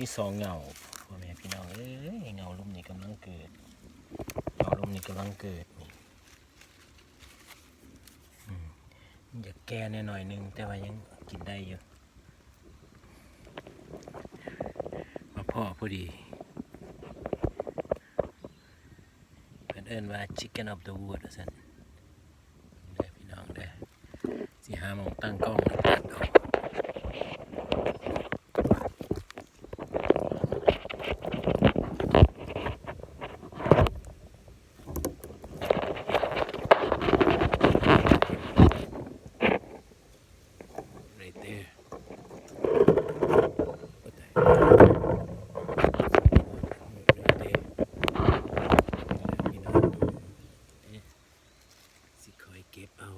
มีสองเงาพ่อแม่พี่น้องเอ้ยเงาลุ่มนี่กำลังเกิดเงาลุ่มนี่กำลังเกิดนี่อยากแก่น่หน่อยนึงแต่ว่ายังกินได้อยู่มาพ่อพอดีเพิ่นเอิ้นว่า chicken of the wood ว่าซั่นเด้พี่น้องเด้อสิหามองตั้งกล้องแล้วตัดเอา right there. What the heck? Right there. พี่น้องเอ๊ะสิคอยเก็บเอา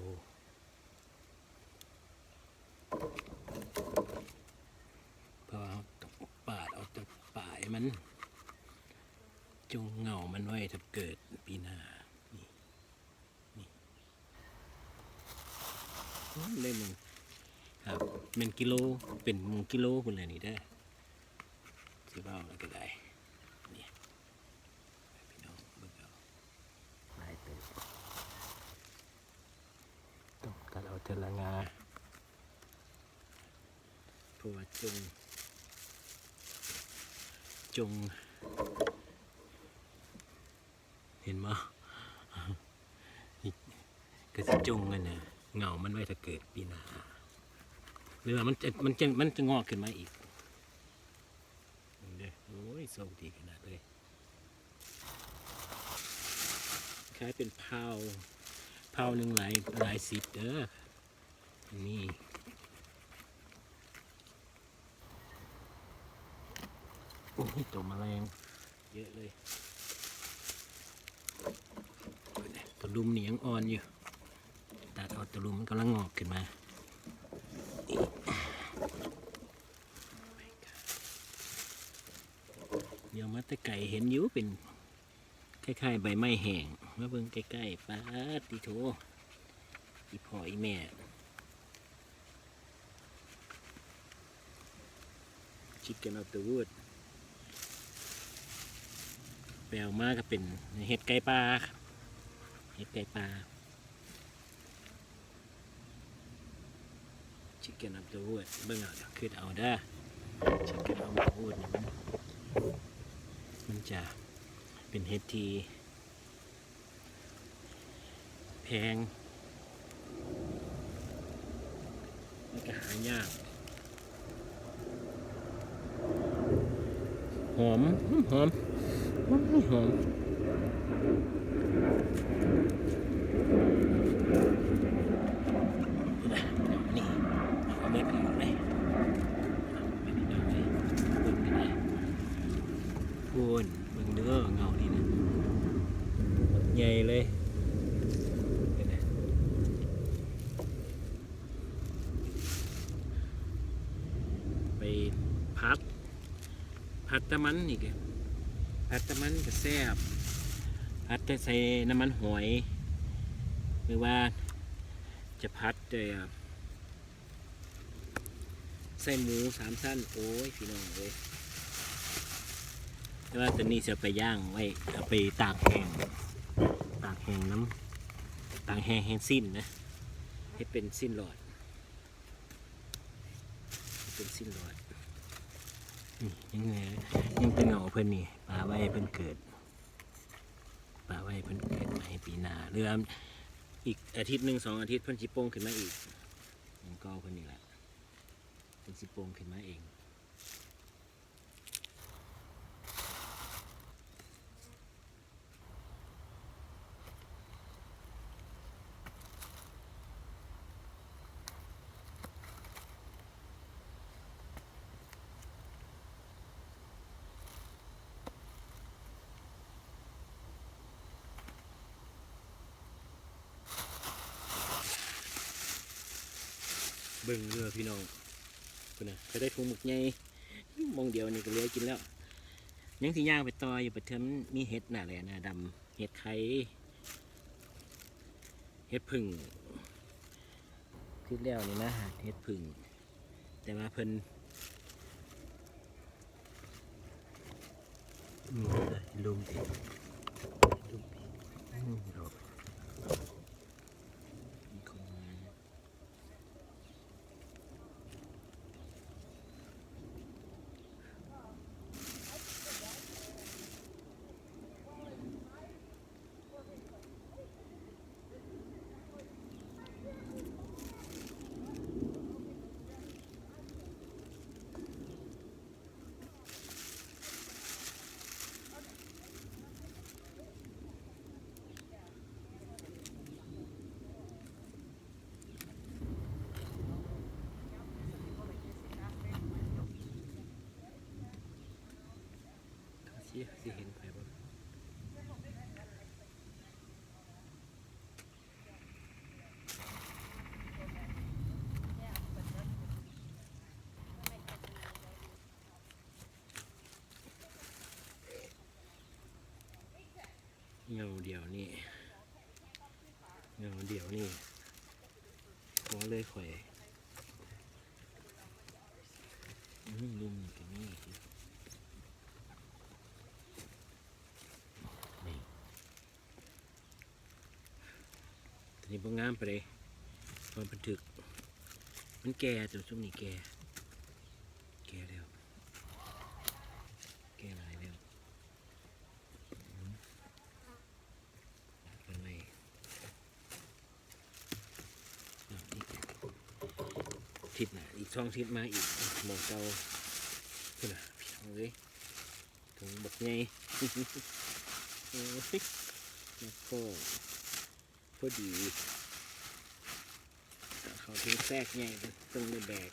เพราะว่าเราต้องปาดเอาจากป่ายมัน จงเหงามันไว้ถ้าเกิดปีหน้า นี่ นี่อืมได้มึง ครับเป็น กิโลเป็นหมูกิโลคุณเลยนี่ได้อสิบ้าแล้วก็ได้นี่พี่น้องเบิ่งเอาลายเติบต้องกัดเอาเทละงาเพราะว่าจง จง เห็นมั้ยก็สิจงกันนี่ยเงามันไว้ถ้าเกิดปีหน้า รือว่ามันจะมันจะมันจะงอกขึ้นมาอีกเด้อโอ้ยโชคดีขนาดเลยคล้ายเป็นเผาเผาหนึ่งหลายหลายสิบเด้อนี่โอ้ยตัวแมลงเยอะเลยตัวลุมนี่ยังอ่อนอยู่ตัดเอาตัวลุมมันกำลังงอกขึ้นมา เดี๋ยว มาแต่ไก่เห็นอยู่เป็นคล้ายๆใบไม้แห้งมาเบิ่งใกล้ๆป้าติโถอีพ่ออีแม่ชิคเก้นออฟเดอะวูดแปลมาก็เป็นเห็ดไก่ปลาเห็ดไก่ปลาชิคเก้นออฟเดอะวูดเบิ่งเอาเดี๋ยวขึ้นเอาเด้ชิคเก้นออฟเดอะวูดนี่มัน มันจะเป็นเห็ดที่แพงแล้วก็หายาก หอม หอมหอมหอมนี่เอาเม็ดออกเลยเอาเม็ดออกเลยเบิ่งกันเลย พูนเบิ่งเด้อเงานี่นะใหญ่เลยเห็นไหมไปพัด พัด ตะมันนี่แกพัดตะมันก็แซ่บพัดแต่ใส่น้ำมันหอยหรือว่าจะพัดเลยอะใส่หมูสามสั้น โอ้ยพี่น้องเลยแต่ว่าตัวนี้จะไปย่างไว้เอาไปตากแห้งตากแห้งน้ำตากแห้งแห้งสิ้นนะ ให้เป็นสิ้นหลอด เป็นสิ้นหลอด นี่ยังไงยังเป็นเหงาเพิ่นนี่ปลาไว้ให้เพิ่นเกิดปลาไว้ให้เพิ่นเกิดมาให้ปีหน้าเรืออีกอาทิตย์หนึ่งสองอาทิตย์เพิ่นสิโป่งขึ้นมาอีกยังก็เพิ่นนี่แหละเพิ่นสิโป่งขึ้นมาเอง เบิ่งเรือพี่น้องคุณนะจะได้ถุงหมึกใหญ่มองเดียวนี่ก็เลี้ยกินแล้วยังสีย่างไปต่ออยู่ประเทมมีเห็ดหน่ะแหละนะดำเห็ดไข่เห็ดผึ่งขึ้นแล้วนี่นะเห็ดผึ่งแต่มาเพิ่นอืมลุมติ เขาสิสิเห็นไปบ่เงาเดียวนี่ เงาเดียวนี่หัวเลยข่อยอืมลุมนี่มีสิ นี่ ทีนี้พวกงามไปเลยตอนบันทึก มันแก่จนช่วงนี้แก่ แก่แล้ว แก่หลายแล้วมเป็นไงอ่ทิศน่ะอีกสองทิศมาอีกหมองเก่าเพื่อนน่ะพี่น้องเลยถึงบักไงโอ้ยแล้วก็พอดี เขาทิ้งแทรกใหญ่ตรงในแบก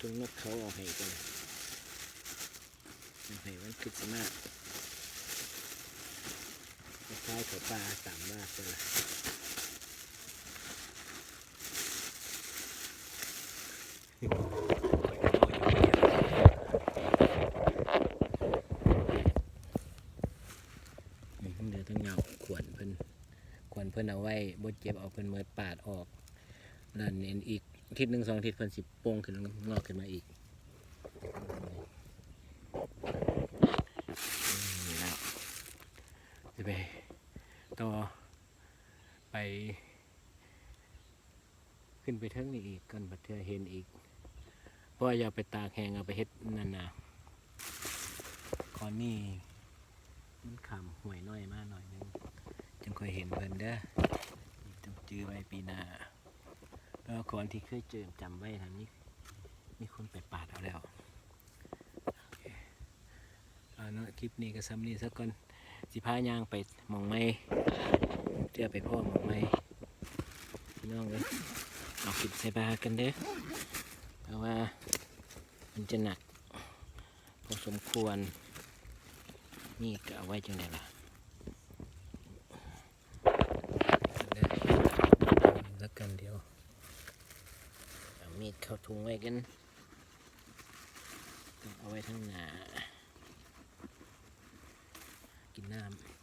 ตรงนกเขาเอาให้กันเอาให้มันขึ้นสมากคล้ายๆกับปลาต่ำมากเลยอืมเดี๋ยวต้องเหงาขวนเพิ่นขวนเพิ่นเอาไว้บดเจ็บเอาเพิ่นเมิดปาดออกนั่นเองอีกทิศหนึ่งสองทิศเพิ่นสิโป่งขึ้นงอกขึ้นมาอีกนี่แล้วจะไปต่อไป ขึ้นไปเทิงนี่อีกกันบัดเทือเห็นอีกเพราะว่าอย่าไปตากแห้งเอาไปเฮ็ดนั่นนะก่อนนี่มันขำห่วยน้อยมากหน่อยนึง จึงค่อยเห็นเพิ่นเด้อต้องจื้อไว้ปีหน้าแล้วก่อนที่เคยเจอจำไว้ทำนี้ มีคนไปปาดเอาแล้วโอเอาเนาะคลิปนี้ก็ซ้ำนี้สักก่อนสิพายางไปมองไม่เดี๋ยวไปพ่อมองไม่พี่น้องเลยเอาคลิปใส่บากันเด้อเพราะว่ามันจะหนักพอสมควรนี่ก็เอาไว้จังไดล่ะแล้วกันเดียว เอามีดเข้าถุงไว้กัน เอาไว้ทั้งหนา กินน้ำ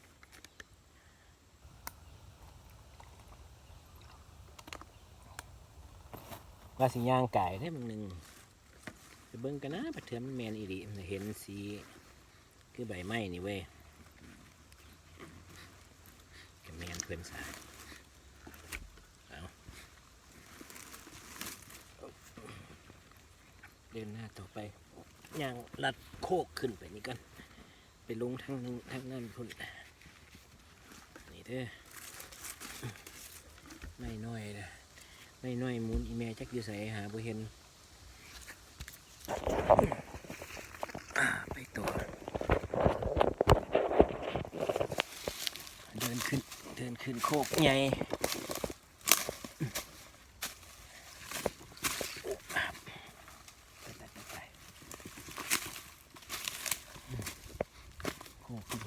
ว่าสิย่างไก่ได้มึงหนึ่งไปเบิ่งกันนะปะเทือมนแมนอีหลีเห็นสีคือใบไม้นี่เว้ยกับแมนเพื่อนสายเอาเดิ นหน้าต่อไปย่างลัดโคกขึ้นไปนี่กันไปลงทางนึงทางนั้นพุ่นนี่เด้อไม่น้อยนะไม่น้อยมุนอีแม่จักอยู่ใส่หาบ่เห็นไปต่อเดินขึ้นเดินขึ้นโคกใหญ่ไปไปไปโคกขึ้น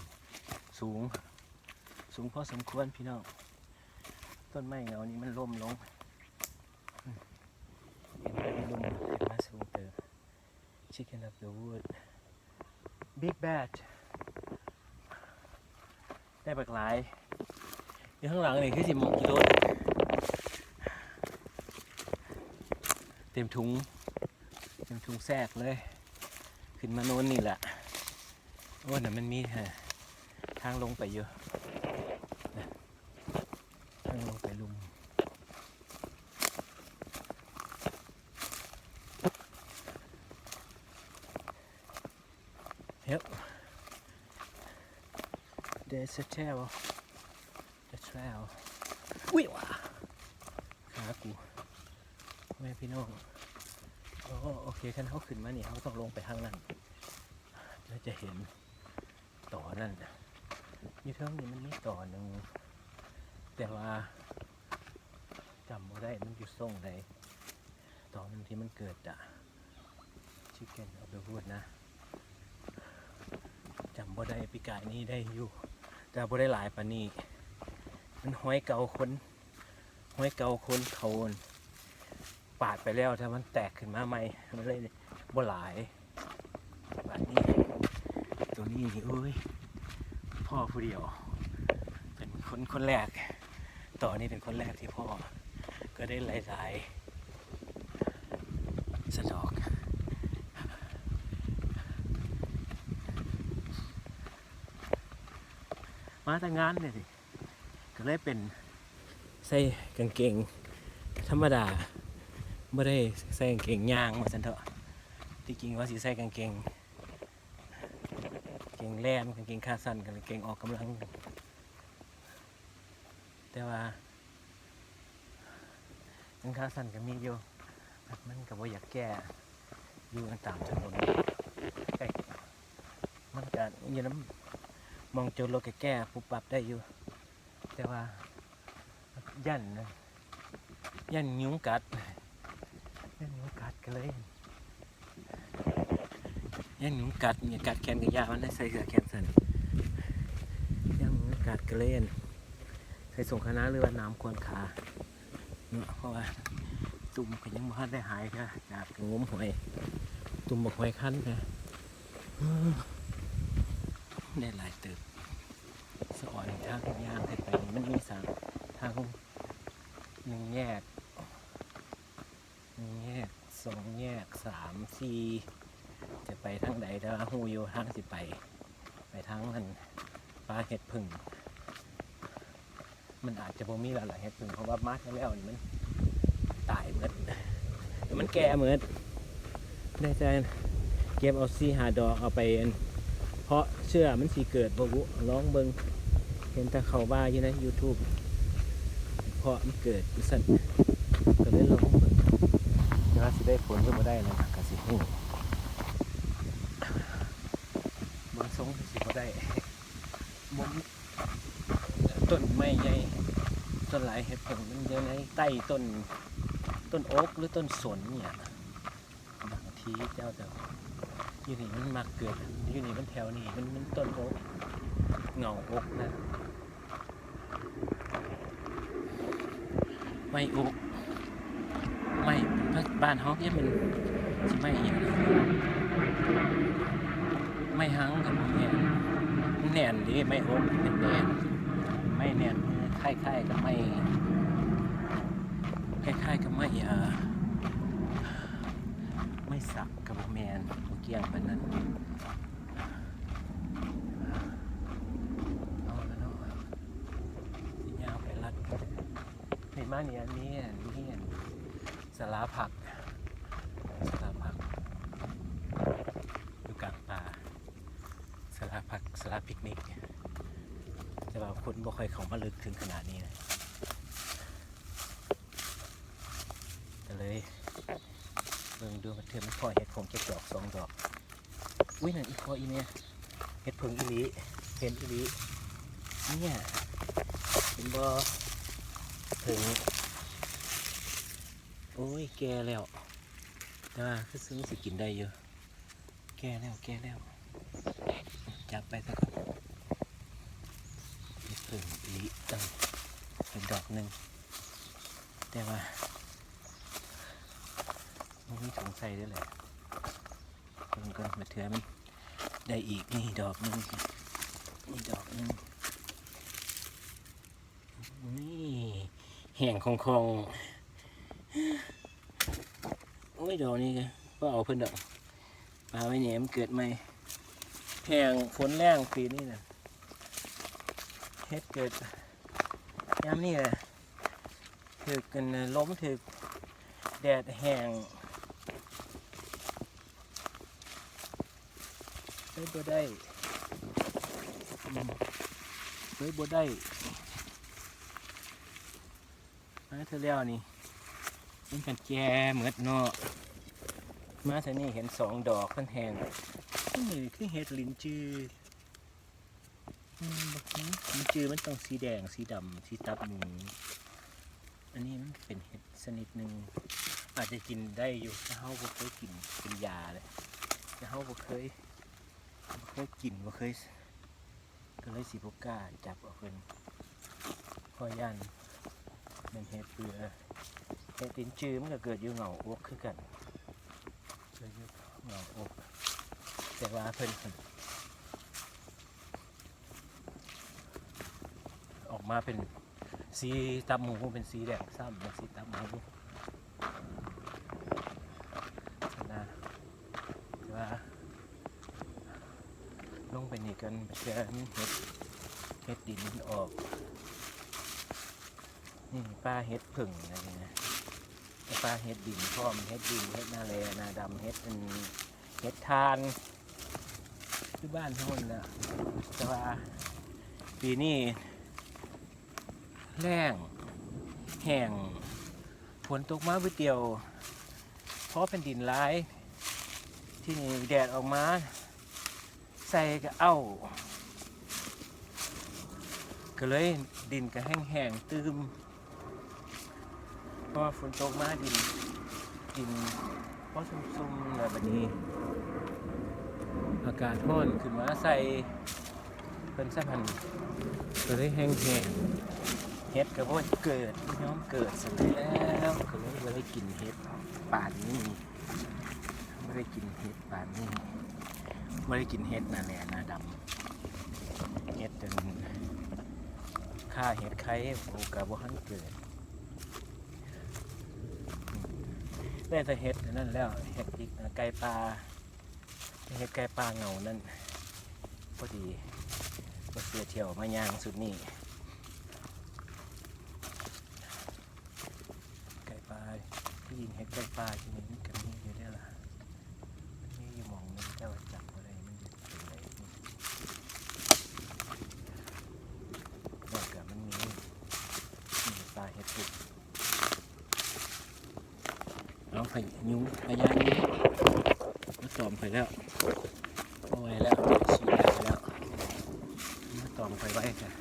สูง สูงพ อสมควรพี่น้อง ต้นไม้เงานี้มันล่มลงเห็นไหมมันล่มขึ้นมาสูงเติม Chicken of the wood Big bat ได้บักหลายอยู่ข้างหลังนี่คือสิมงกิโลเต็มถุง เต็มถุงแทกเลย ขึ้นมาโน้นนี่แหละ โอ้น่ะมันมีทางลงไปเยอะทางลงไปลุม Yep. There's a trail. The trail. อุ้ยว่ะขากูแม่พี่น้องโอ้โอเคคันเขาขึ้นมานี่เขาต้องลงไปข้างนั้นแล้วจะเห็นต่อนั่นอยู่เท่านี้มันมีต่อหนึ่งแต่ว่าจำไม่ได้มันอยู่ส่งใดต่อหนึ่งที่มันเกิดอะชิคเก้นเอาไปพูดนะจำบ่ได้ปีกายนี้ได้อยู่ แต่บ่ได้หลายปานนี้ มันห้อยเก่าคนห้อยเก่าคนเขาอั่นปาดไปแล้วถ้ามันแตกขึ้นมาใหม่มันเลยบ่หลายบาดนี้ตัวนี้นี่เอ้ยพ่อผู้เดียว เป็นคนคนแรก ต่อนี่เป็นคนแรกที่พ่อก็ได้หลายๆสะดอก มาแต่งานเลยสิก็เลยเป็นใส่กางเกงธรรมดาไม่ได้ใส่กางเกงยางมาสันเถอะที่จริงว่าสิใส่กางเกงเกงแล่นกางเกงขาสั้นกับกางเกงออกกำลัง แต่ว่ากางขาสั้นก็มีอยู่มันก็บ่อยากแก้อยู่กันตามถนนมันก็ยู่น้ำ มองโจรรถแก้ปุบปับได้อยู่ แต่ว่ายันนะยันยุงกัดยันยุงกัดก็เลยยันยุงกัดเนี่ยกัดแขนกับยามันได้ใส่เสื้อแขนสั้นยันยุงกัดก็เลยใส่ส่งคณะหรือว่าน้ำควรขาเนาะเพราะว่าตุ่มก็ยังไม่ทันได้หายค่ะจากงมหอยตุ่มบอกหอยคั้นค่ะ ได้หลายเติบสะอ่อนทางย่างขึ้นไปนี่มันมีสามทางหนึ่งแยกหนึ่งแยกสองแยกสามสี่จะไปทางใดแต่ว่าหูอยู่ทางสิไป ไปทางนั้นปลาเห็ดผึ่งมันอาจจะบ่มีแล้วล่ะเห็ดผึ่งเพราะว่ามาดแล้วนี่มันตายเหมือนมันแก่เหมือนได้ใจเก็บเอาซีหาดอกเอาไปอ เพราะเชื่อมันสีเกิดบวุร้องเบิงเห็นแต่เขาว่าอยู่ใน YouTube เพราะมันเกิดมันสั่นก็เลยลองเบิงจะว่าสิได้ผลหรือบ่ได้นะก็สิหูบางทรงก็สิบ่ได้บนต้นไม้ใหญ่ต้นหลายเห็ดผงมันอยู่ในใต้ต้นต้นโอ๊กหรือต้นสนเนี่ยบางทีเจ้าจะ อยู่นี่มันมักเกิดอยู่นี่มันแถวนี่มันมันต้นโอ๊กเงาโอ๊กนะไม่โอ๊กไม่บ้านเฮาเนี่ยมันสิไม่อย่างนี้ไม่หังกับแหนนมันแหนนดิไม่โอ๊กเป็นแหนนไม่แหนนคล้ายๆกับไม่คล้ายๆกับไม่อ่อ ไม่สักกับแมนบ่เกี่ยงไปนั้นเอาละเนาะสิยาวไปรัดนี่มาเนี่ยอันนี้อันนี้อันสลาผักสลาผักอยู่กลางป่าสลาผักสลาปิกนิกแต่ว่าคนบ่ค่อยเข้ามาลึกถึงขนาดนี้นะก็เลย เบิ่งดูมันเถื่อมันพอเห็ดผงจะดอกสองดอก อุ้ยนั่นอีกพออีเนี่ยเห็ดผงอีลีเห็นอีลีเนี่ยเห็นบ่ถึงโอ้ยแก่แล้วแต่ว่าคือซึ้งสิกินได้อยู่แก่แล้วแก่แล้วจับไปซะก่อนเห็ดผงอีลีตั้งเป็นดอกหนึ่งแต่ว่า มีถุงใส่ด้วยแหละมันก็มาเถื่อมันได้อีกนี่ดอกหนึงนี่ดอกหนึงอืมแห้งคงคองโอ้ยดอกนี้ก็เอาเพิ่นดอกปลาไว้แหนมนเกิดใหม่แห้งฝนแรงปีนี้นะเฮ็ดเกิดยามนี่แหละถือกันล้มถือแดดแห้ง ไปบ่ได้ไปบ่ได้มาเธอแล้วนี่เป็นกันแจเหมือดเนาะมาเธอนี่เห็นสองดอกมันแหงนี่คือเห็ดลินจืออืมบักนี้ลินจือมันต้องสีแดงสีดำสีตับหมูอันนี้มันเป็นเห็ดชนิดหนึ่งอาจจะกินได้อยู่แต่เฮาบ่เคยกินเป็นยาเลยแต่เฮาบ่เคย บ่เคยกินบ่เคยก็เลยสิบ่กล้าจับเอาเพิ่นพอย่านเป็นเห็ดเปลือเห็ดตินจื้อมันก็เกิดอยู่เหงาอกคือกันเกิดอยู่เหงาอกแต่ว่าเพิ่นออกมาเป็นสีตับหมูเป็นสีแดงซ้ำเป็นสีตับหมูนะแต่ว่าลงไปนี่ กันเจอนี่เห็ดเห็ดดินมันออก นี่ปลาเห็ดผึ่งอะไรนะปลาเห็ดดินพร้อมเห็ดดินเห็ดนาเลนาดำเห็ดอันเห็ดทานที่บ้านทั้งหมดนะแต่ว่าปีนี้แรงแห้งฝนตกมาวิเดียว เพราะเป็นดินร้าย ที่นี่แดดออกมา ใส่ก็เอ้าก็เลยดินก็แห้งๆตื้มเพราะฝนตกมาดินดินเพราะซุ่มๆแบบนี้ อากาศร้อนขึ้นมาใส่เป็นสะพันก็เลยแห้งแห้งๆเฮ็ดก็บ่เกิดย้อมเกิดเสร็จแล้วก็เลยบ่ได้กินเฮ็ดป่านนี้ไม่ได้กินเฮ็ดป่านนี้ ไม่ได้กินเฮ็ดนาแหล่นาดำเฮ็ดจนค่าเฮ็ดไข่โอกับบ่ทันเกิดได้แต่เห็ดนั่นแล้วเห็ดอีกไก่ปลาเห็ดไก่ปลาเงานั่นพอดีมาเสียเที่ยวมาย่างสุดนี่ไก่ปลาที่ยิงเห็ดไก่ปลาที่นี่มันก็มีอยู่ได้ละมีอยู่หมองหนึงเจ้าจับอะไรมันอยู่ตรงไหนนอกจากมันมีมีปลาเห็ดปุก เอาไปยุ้งพยานนี้มาตอมไปแล้วเอาไว้แล้วฉีดยาไปแล้วมาตอมไปไว้กัน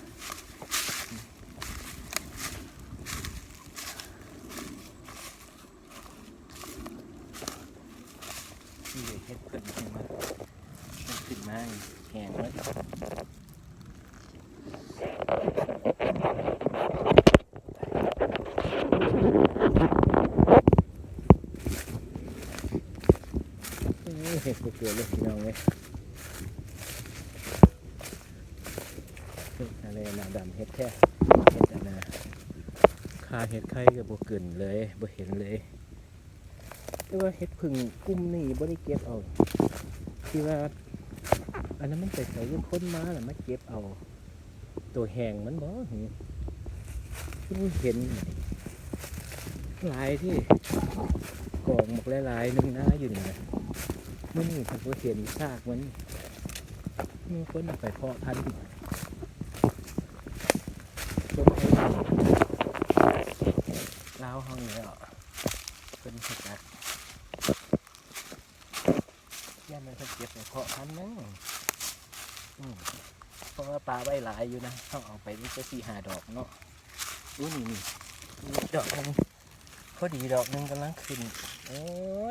ที่เฮ็ดเกิดขึ้นมามันขึ้นมาแห้งแล้วเอ้ยเห็ดบ่เกิดเลยพี่น้องเลยเฮ็ดอะไรนาดำเฮ็ดแค่เฮ็ดอันนาคาเฮ็ดไข่กับบเกินเลยบ่เห็นเลย แต่ว่าเฮ็ดพึ่งกุ้มนี่บ่ได้เก็บเอาที่ว่า อันนั้นมันไปใส่ลูกค้นมาแล้วมาเก็บเอา ตัวแหงมันบ่หึบ่เห็นหลายที่กองหมกหลายๆนึงนะอยู่นี่นะมันนี่ผมก็เห็นซากมันมีคนเอาไปเพาะพันธุ์ต้นไม้ลาวห้องนี้อะเป็นเห็ดจักย่ามันเพิ่นเก็บ ไปเพาะพันนึงเพราะว่าปลาใบหลายอยู่นะต้องเอาไปนี่ก็สี่หาดอกเนาะอู้นี่นี่ดอกนึงพอดีดอกหนึงกำลังขึ้น โอ้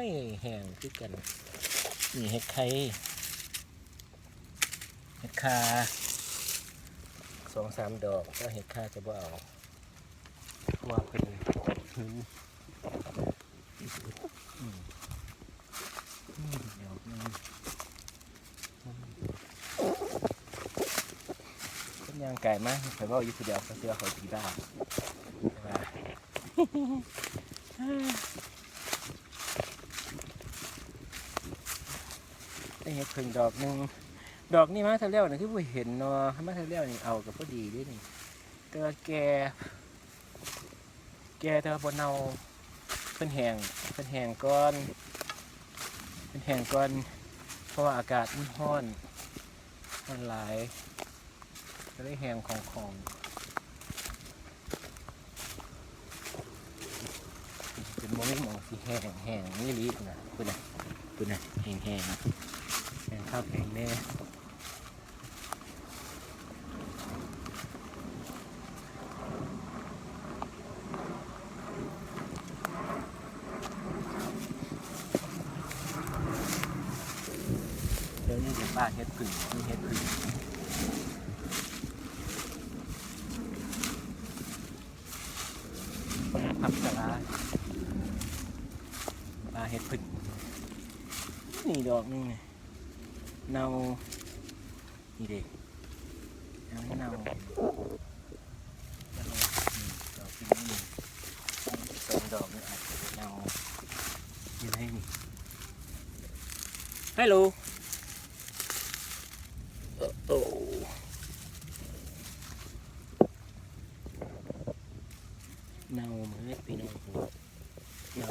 ยแห้งคือกัน นี่เห็ดไข่เห็ดคาสองสามดอกก็เห็ดคาจะบ่เอาเพราะว่าเป็นหินอืมอืมดอกหนึงอืมเป็น ยางไก่มากไปเว่าอยู่คนเดียวเขาเสือเขาตีบ้าได้เห็ดพึ่งดอกหนึ่งดอกนี่มาทะเลี้ยวนี่คือผู้เห็นเนาะมาทะเลี้ยวนี่เอากับพอดีด้วยนี่แต่ว่าแก แกแต่ว่าบนเนาเพิ่นแหงเพิ่นแหงก่อนเพิ่นแหงก่อน เพราะว่าอากาศมันร้อนมันหลาย จะได้แหงของของเป็นโมไม่มองสีแหงแหงนี่ลินะคุณนะคุณนะแหงแหงแหงข้าวแหงแน่เดี๋ยวนี้จะป้าเฮ็ดผึ่งนี่เฮ็ดผึ่งพับสลาป้าเฮ็ดผึ่งนี่ดอกนึงนี่เนานี่เด็กเนาเนาเนานี่ดอกที่นี่สอง ดอกนี่ยเป็นเนาอยู่ไหนนี่ฮัลโหล โอ้เน่าเหมือนพี่น้องเน่า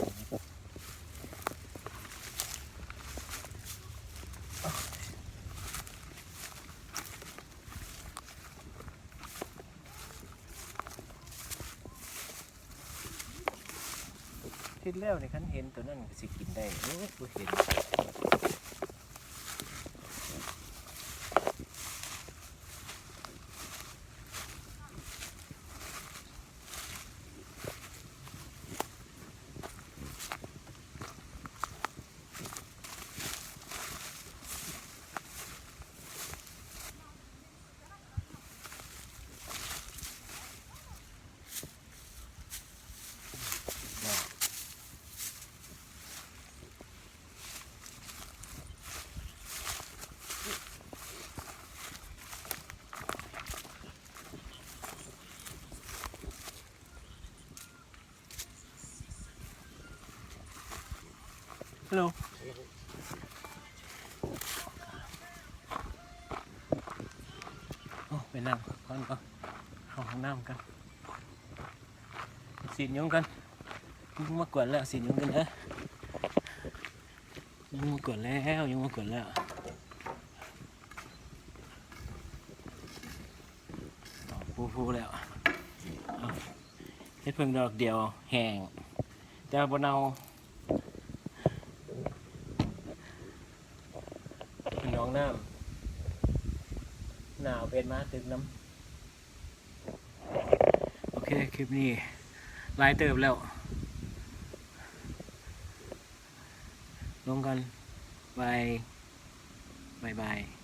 คิด แล้วในคันเห็นตัวนั้นก็สิกินได้โอ้บ่เห็น นั่งก่อนก่อนเข้าห้องน้ำกันสีดยุงกันยุงมากวนแล้วสีดยุงกันเด้อยุงมากวนแล้วยุงมากวนแล้วฟูฟูแล้วเอาเฮ็ดเพิ่งดอกเดียวแห้งแต่บนเอา พี่น้องน้ำหนาว เป็นมาตึกน้ำโอเค คลิปนี้ลายเติบแล้ว ลงกันบายบายบาย